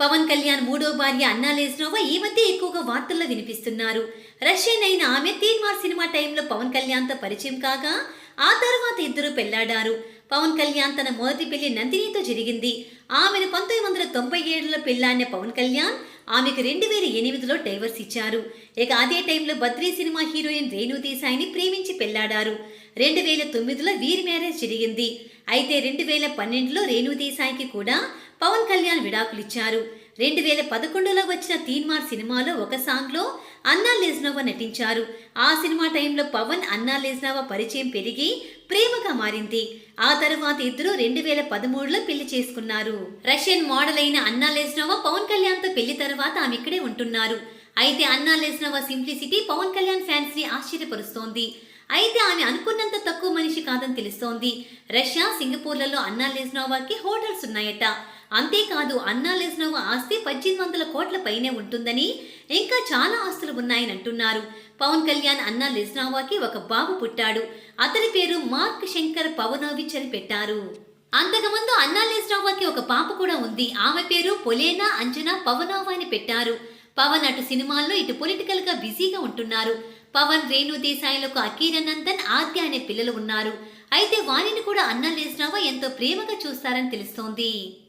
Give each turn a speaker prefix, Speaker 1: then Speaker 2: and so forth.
Speaker 1: పవన్ కళ్యాణ్ మూడో భార్య అన్నా లేజ్నోవా ఈ మధ్య ఎక్కువగా వార్తల్లో వినిపిస్తున్నారు. రష్యన్ అయిన ఆమె తీన్మార్ సినిమా టైంలో పవన్ కళ్యాణ్తో పరిచయం కాగా ఆ తర్వాత ఇద్దరు పెళ్ళాడారు. పవన్ కళ్యాణ్ తన మొదటి పెళ్ళి నందినితో జరిగింది. ఆమెను పంతొమ్మిది వందల తొంభై ఏడులో పెళ్ళాడిన పవన్ కళ్యాణ్ ఆమెకు రెండు వేల ఎనిమిదిలో డైవర్స్ ఇచ్చారు. ఇక అదే టైంలో బద్రీ సినిమా హీరోయిన్ రేణు దేశాయిని ప్రేమించి పెళ్ళాడారు. రెండు వేల తొమ్మిదిలో వీరి మ్యారేజ్ జరిగింది. అయితే రెండు వేల పన్నెండులో రేణు దేశాయికి కూడా పవన్ కళ్యాణ్ విడాకులిచ్చారు. రెండు వేల పదకొండులో వచ్చిన తీన్మార్ సినిమాలో ఒక సాంగ్లో అన్నా లేజ్నవ నటించారు. ఆ సినిమా టైంలో పవన్ అన్నా లేజ్నోవా పరిచయం పెరిగి ప్రేమగా మారింది. ఆ తర్వాత ఇద్దరు రెండు వేల పదమూడులో పెళ్ళి చేసుకున్నారు. రష్యన్ మోడల్ అయిన అన్నా లేజ్నోవా పవన్ కళ్యాణ్తో పెళ్ళి తర్వాత ఆమె ఇక్కడే ఉంటున్నారు. అయితే Anna Lezhneva simplicity Pawan Kalyan ఫ్యాన్స్ని ఆశ్చర్యపరుస్తోంది. అయితే ఆమె అనుకున్నంత తక్కువ మనిషి కాదని తెలుస్తోంది. రష్యా సింగపూర్లలో అన్నా లేజ్నోవాకి హోటల్స్ ఉన్నాయట. అంతేకాదు అన్నా ఆస్తి పద్దెనిమిది వందల కోట్ల పైనే ఉంటుందని ఇంకా చాలా ఆస్తులు ఉన్నాయని అంటున్నారు. పవన్ కళ్యాణ్ అన్నా లెజ్నావాకి ఒక బాబు పుట్టాడు. అతని పేరు మార్క్ శంకర్ పవనోవిచ్ అని పెట్టారు. అంతకుముందు అన్నా లెజ్నావాకి ఒక పాప కూడా ఉంది. ఆమె పేరు పొలేనా అంజనా పవనోవా అని పెట్టారు. పవన్ అటు సినిమాల్లో ఇటు పొలిటికల్గా బిజీగా ఉంటున్నారు. పవన్ రేణు దేశాయిలకు అకీరనందన్ ఆద్య అనే పిల్లలు ఉన్నారు. అయితే వారిని కూడా అన్నా లేసినావా ఎంతో ప్రేమగా చూస్తారని తెలుస్తోంది.